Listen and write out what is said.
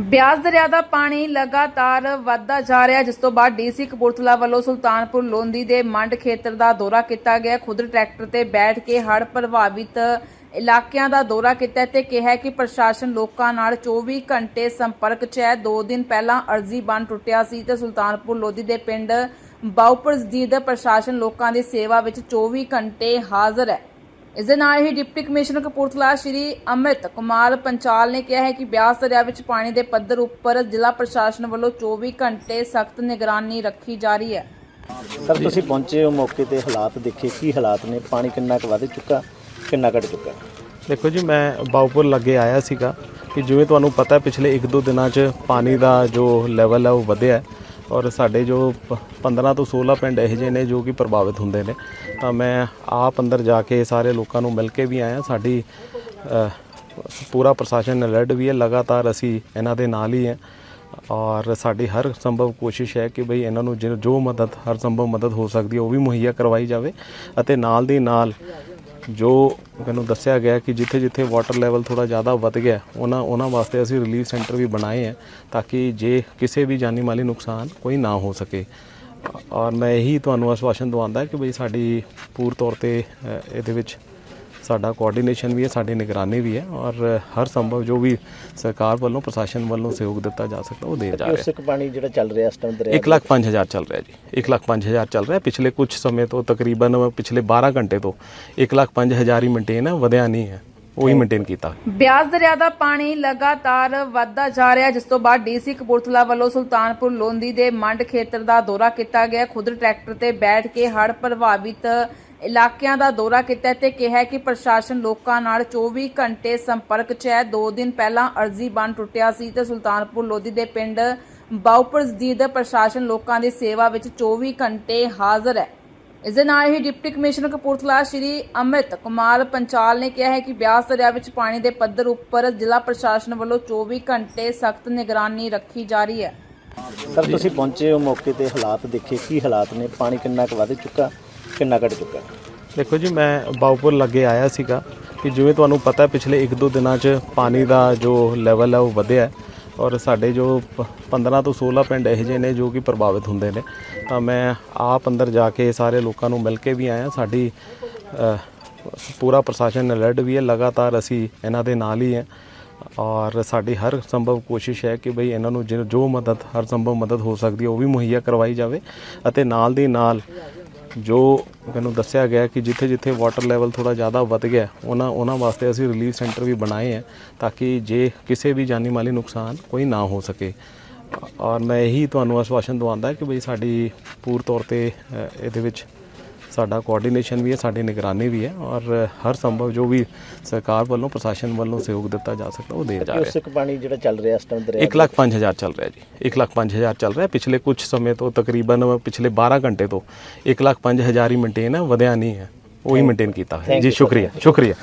ਬਿਆਸ ਦਰਿਆ ਦਾ ਪਾਣੀ ਲਗਾਤਾਰ ਵੱਧਦਾ ਜਾ ਰਿਹਾ ਜਿਸ ਤੋਂ ਬਾਅਦ ਡੀਸੀ ਕਪੂਰਥਲਾ ਵੱਲੋਂ ਸੁਲਤਾਨਪੁਰ ਲੋਂਦੀ ਦੇ ਮੰਡ ਖੇਤਰ ਦਾ ਦੌਰਾ ਕੀਤਾ ਗਿਆ ਖੁਦ ਟਰੈਕਟਰ ਤੇ ਬੈਠ ਕੇ ਹੜ੍ਹ ਪ੍ਰਭਾਵਿਤ ਇਲਾਕਿਆਂ ਦਾ ਦੌਰਾ ਕੀਤਾ ਤੇ ਕਿਹਾ ਕਿ ਪ੍ਰਸ਼ਾਸਨ ਲੋਕਾਂ ਨਾਲ 24 ਘੰਟੇ ਸੰਪਰਕ 'ਚ ਹੈ। 2 ਦਿਨ ਪਹਿਲਾਂ ਅਰਜ਼ੀ ਬੰਨ ਟੁੱਟਿਆ ਸੀ ਤੇ ਸੁਲਤਾਨਪੁਰ ਲੋਧੀ ਦੇ ਪਿੰਡ ਬਾਉਪਰ ਜਦੀਦ ਪ੍ਰਸ਼ਾਸਨ ਲੋਕਾਂ ਦੀ ਸੇਵਾ ਵਿੱਚ 24 ਘੰਟੇ ਹਾਜ਼ਰ ਹੈ। ਇਸ ਦੇ ਨਾਲ ਹੀ ਡਿਪਟੀ ਕਮਿਸ਼ਨਰ ਕਪੂਰਥਲਾ ਸ਼੍ਰੀ ਅਮਿਤ ਕੁਮਾਰ ਪੰਚਾਲ ਨੇ ਕਿਹਾ ਹੈ ਕਿ ਬਿਆਸ ਦਰਿਆ ਵਿੱਚ ਪਾਣੀ ਦੇ ਪੱਧਰ ਉੱਪਰ ਜ਼ਿਲ੍ਹਾ ਪ੍ਰਸ਼ਾਸਨ ਵੱਲੋਂ 24 ਘੰਟੇ ਸਖਤ ਨਿਗਰਾਨੀ ਰੱਖੀ ਜਾ ਰਹੀ ਹੈ। ਸਰ ਤੁਸੀਂ ਪਹੁੰਚੇ ਹੋ ਮੌਕੇ ਤੇ ਹਾਲਾਤ ਦੇਖੇ ਕੀ ਹਾਲਾਤ ਨੇ? ਪਾਣੀ ਕਿੰਨਾ ਕੁ ਵੱਧ ਚੁੱਕਾ ਕਿੰਨਾ ਘਟ ਚੁੱਕਾ? ਦੇਖੋ ਜੀ ਮੈਂ ਬਾਉਪੁਰ ਲੱਗੇ ਆਇਆ ਸੀਗਾ ਕਿ ਜਿਵੇਂ ਤੁਹਾਨੂੰ ਪਤਾ ਪਿਛਲੇ 1-2 ਦਿਨਾਂ 'ਚ ਪਾਣੀ ਦਾ ਜੋ ਲੈਵਲ ਹੈ ਉਹ ਵਧਿਆ ਹੈ। ਔਰ ਸਾਡੇ ਜੋ ਪ- 15 ਤੋਂ 16 ਪਿੰਡ ਇਹੋ ਜਿਹੇ ਨੇ ਜੋ ਕਿ ਪ੍ਰਭਾਵਿਤ ਹੁੰਦੇ ਨੇ, ਤਾਂ ਮੈਂ ਆਪ ਅੰਦਰ ਜਾ ਕੇ ਸਾਰੇ ਲੋਕਾਂ ਨੂੰ ਮਿਲ ਕੇ ਵੀ ਆਇਆ। ਸਾਡੀ ਪੂਰਾ ਪ੍ਰਸ਼ਾਸਨ ਅਲਰਟ ਵੀ ਹੈ, ਲਗਾਤਾਰ ਅਸੀਂ ਇਹਨਾਂ ਦੇ ਨਾਲ ਹੀ ਹੈ। ਔਰ ਸਾਡੀ ਹਰ ਸੰਭਵ ਕੋਸ਼ਿਸ਼ ਹੈ ਕਿ ਭਈ ਇਹਨਾਂ ਨੂੰ ਜਿ- ਜੋ ਮਦਦ, ਹਰ ਸੰਭਵ ਮਦਦ ਹੋ ਸਕਦੀ ਹੈ, ਉਹ ਵੀ ਮੁਹੱਈਆ ਕਰਵਾਈ ਜਾਵੇ ਅਤੇ ਨਾਲ ਦੀ ਨਾਲ ਜੋ ਮੈਨੂੰ ਦੱਸਿਆ ਗਿਆ ਕਿ ਜਿੱਥੇ ਜਿੱਥੇ ਵਾਟਰ ਲੈਵਲ ਥੋੜਾ ਜ਼ਿਆਦਾ ਵੱਧ ਗਿਆ, ਉਹਨਾਂ ਉਹਨਾਂ ਵਾਸਤੇ ਅਸੀਂ ਰਿਲੀਫ ਸੈਂਟਰ ਵੀ ਬਣਾਏ ਹੈ ਤਾਂ ਕਿ ਜੇ ਕਿਸੇ ਵੀ ਜਾਨੀ ਮਾਲੀ ਨੁਕਸਾਨ ਕੋਈ ਨਾ ਹੋ ਸਕੇ। ਔਰ ਮੈਂ ਇਹੀ ਤੁਹਾਨੂੰ ਆਸ਼ਵਾਸਨ ਦਵਾਉਂਦਾ ਕਿ ਬਈ ਸਾਡੀ ਪੂਰ ਤੌਰ ਤੇ ਇਹਦੇ ਵਿੱਚ ਸਾਡਾ ਕੋਆਰਡੀਨੇਸ਼ਨ ਵੀ ਹੈ ਸਾਡੀ ਨਿਗਰਾਨੀ ਵੀ ਹੈ ਔਰ ਹਰ ਸੰਭਵ ਜੋ ਵੀ ਸਰਕਾਰ ਵੱਲੋਂ ਪ੍ਰਸ਼ਾਸਨ ਵੱਲੋਂ ਸਹਿਯੋਗ ਦਿੱਤਾ ਜਾ ਸਕਦਾ ਉਹ ਦੇ ਜਾ ਰਿਹਾ ਹੈ ਪਾਣੀ ਜਿਹੜਾ ਚੱਲ ਰਿਹਾ ਇਸ ਟਾਈਮ ਦਰਿਆ 1 ਲੱਖ 5000 ਚੱਲ ਰਿਹਾ ਜੀ 1 ਲੱਖ 5000 ਚੱਲ ਰਿਹਾ। ਪਿਛਲੇ ਕੁਝ ਸਮੇਂ ਤੋਂ ਤਕਰੀਬਨ ਪਿਛਲੇ 12 ਘੰਟੇ ਤੋਂ 1 ਲੱਖ 5000 ਹੀ ਮੇਨਟੇਨ ਹੈ ਵਧਿਆ ਨਹੀਂ ਹੈ। ਉਹੀ ਮੇਨਟੇਨ ਕੀਤਾ। ਬਿਆਸ ਦਰਿਆ ਦਾ ਪਾਣੀ ਲਗਾਤਾਰ ਵੱਧਦਾ ਜਾ ਰਿਹਾ ਜਿਸ ਤੋਂ ਬਾਅਦ ਡੀਸੀ ਕਪੂਰਥਲਾ ਵੱਲੋਂ ਸੁਲਤਾਨਪੁਰ ਲੋਂਦੀ ਦੇ ਮੰਡ ਖੇਤਰ ਦਾ ਦੌਰਾ ਕੀਤਾ ਗਿਆ ਖੁਦ ਟਰੈਕਟਰ ਤੇ ਬੈਠ ਕੇ ਹੜ੍ਹ ਪ੍ਰਭਾਵਿਤ ਇਲਾਕਿਆਂ ਦਾ ਦੌਰਾ ਕੀਤਾ ਤੇ ਕਿਹਾ ਕਿ ਪ੍ਰਸ਼ਾਸਨ ਲੋਕਾਂ ਨਾਲ 24 ਘੰਟੇ ਸੰਪਰਕ 'ਚ ਹੈ। 2 ਦਿਨ ਪਹਿਲਾਂ ਅਰਜ਼ੀ ਬੰਨ ਟੁੱਟਿਆ ਸੀ ਤੇ ਸੁਲਤਾਨਪੁਰ ਲੋਧੀ ਦੇ ਪਿੰਡ ਬਾਉਪਰ ਜਦੀਦ ਪ੍ਰਸ਼ਾਸਨ ਲੋਕਾਂ ਦੀ ਸੇਵਾ ਵਿੱਚ 24 ਘੰਟੇ ਹਾਜ਼ਰ ਹੈ। ਇਸ ਦੇ ਨਾਲ ਹੀ ਡਿਪਟੀ ਕਮਿਸ਼ਨਰ ਕਪੂਰਥਲਾ ਸ਼੍ਰੀ ਅਮਿਤ ਕੁਮਾਰ ਪੰਚਾਲ ਨੇ ਕਿਹਾ ਹੈ ਕਿ ਬਿਆਸ ਦਰਿਆ ਵਿੱਚ ਪਾਣੀ ਦੇ ਪੱਧਰ ਉੱਪਰ ਜ਼ਿਲ੍ਹਾ ਪ੍ਰਸ਼ਾਸਨ ਵੱਲੋਂ 24 ਘੰਟੇ ਸਖਤ ਨਿਗਰਾਨੀ ਰੱਖੀ ਜਾ ਰਹੀ ਹੈ। ਸਰ ਤੁਸੀਂ ਪਹੁੰਚੇ ਹੋ ਮੌਕੇ ਤੇ ਹਾਲਾਤ ਦੇਖੇ ਕੀ ਹਾਲਾਤ ਨੇ? ਪਾਣੀ ਕਿੰਨਾ ਕੁ ਵੱਧ ਚੁੱਕਾ ਕਿੰਨਾ ਘਟ ਚੁੱਕਾ? ਦੇਖੋ ਜੀ ਮੈਂ ਬਾਉਪੁਰ ਲੱਗੇ ਆਇਆ ਸੀਗਾ ਕਿ ਜਿਵੇਂ ਤੁਹਾਨੂੰ ਪਤਾ ਹੈ ਪਿਛਲੇ 1-2 ਦਿਨਾਂ 'ਚ ਪਾਣੀ ਦਾ ਜੋ ਲੈਵਲ ਹੈ ਉਹ ਵਧਿਆ ਹੈ। ਔਰ ਸਾਡੇ ਜੋ ਪ- 15 ਤੋਂ 16 ਪਿੰਡ ਇਹੋ ਜਿਹੇ ਨੇ ਜੋ ਕਿ ਪ੍ਰਭਾਵਿਤ ਹੁੰਦੇ ਨੇ, ਤਾਂ ਮੈਂ ਆਪ ਅੰਦਰ ਜਾ ਕੇ ਸਾਰੇ ਲੋਕਾਂ ਨੂੰ ਮਿਲ ਕੇ ਵੀ ਆਇਆ। ਸਾਡੀ ਪੂਰਾ ਪ੍ਰਸ਼ਾਸਨ ਅਲਰਟ ਵੀ ਹੈ, ਲਗਾਤਾਰ ਅਸੀਂ ਇਹਨਾਂ ਦੇ ਨਾਲ ਹੀ ਹੈ। ਔਰ ਸਾਡੀ ਹਰ ਸੰਭਵ ਕੋਸ਼ਿਸ਼ ਹੈ ਕਿ ਭਈ ਇਹਨਾਂ ਨੂੰ ਜਿ- ਜੋ ਮਦਦ, ਹਰ ਸੰਭਵ ਮਦਦ ਹੋ ਸਕਦੀ ਹੈ, ਉਹ ਵੀ ਮੁਹੱਈਆ ਕਰਵਾਈ ਜਾਵੇ ਅਤੇ ਨਾਲ ਦੀ ਨਾਲ ਜੋ ਮੈਨੂੰ ਦੱਸਿਆ ਗਿਆ ਕਿ ਜਿੱਥੇ ਜਿੱਥੇ ਵਾਟਰ ਲੈਵਲ ਥੋੜਾ ਜ਼ਿਆਦਾ ਵੱਧ ਗਿਆ, ਉਹਨਾਂ ਉਹਨਾਂ ਵਾਸਤੇ ਅਸੀਂ ਰਿਲੀਫ ਸੈਂਟਰ ਵੀ ਬਣਾਏ ਹੈ ਤਾਂ ਕਿ ਜੇ ਕਿਸੇ ਵੀ ਜਾਨੀ ਮਾਲੀ ਨੁਕਸਾਨ ਕੋਈ ਨਾ ਹੋ ਸਕੇ। ਔਰ ਮੈਂ ਇਹੀ ਤੁਹਾਨੂੰ ਆਸ਼ਵਾਸਨ ਦਵਾਉਂਦਾ ਕਿ ਬਈ ਸਾਡੀ ਪੂਰ ਤੌਰ ਤੇ ਇਹਦੇ ਵਿੱਚ ਸਾਡਾ ਕੋਆਰਡੀਨੇਸ਼ਨ ਵੀ ਹੈ ਸਾਡੀ ਨਿਗਰਾਨੀ ਵੀ ਹੈ ਔਰ ਹਰ ਸੰਭਵ ਜੋ ਵੀ ਸਰਕਾਰ ਵੱਲੋਂ ਪ੍ਰਸ਼ਾਸਨ ਵੱਲੋਂ ਸਹਿਯੋਗ ਦਿੱਤਾ ਜਾ ਸਕਦਾ ਉਹ ਦੇ ਜਾ ਰਿਹਾ। ਹੈ ਉਸਕ ਪਾਣੀ ਜਿਹੜਾ ਚੱਲ ਰਿਹਾ ਇਸ ਟਾਈਮ ਦਰਿਆ 1 ਲੱਖ 5000 ਚੱਲ ਰਿਹਾ ਜੀ 1 ਲੱਖ 5000 ਚੱਲ ਰਿਹਾ। ਪਿਛਲੇ ਕੁਝ ਸਮੇਂ ਤੋਂ ਤਕਰੀਬਨ ਪਿਛਲੇ 12 ਘੰਟੇ ਤੋਂ 1 ਲੱਖ 5000 ਹੀ ਮੇਨਟੇਨ ਹੈ ਵਧਿਆ ਨਹੀਂ ਹੈ। ਉਹੀ ਮੇਨਟੇਨ ਕੀਤਾ ਹੈ ਜੀ ਸ਼ੁਕਰੀਆ ਸ਼ੁਕਰੀਆ।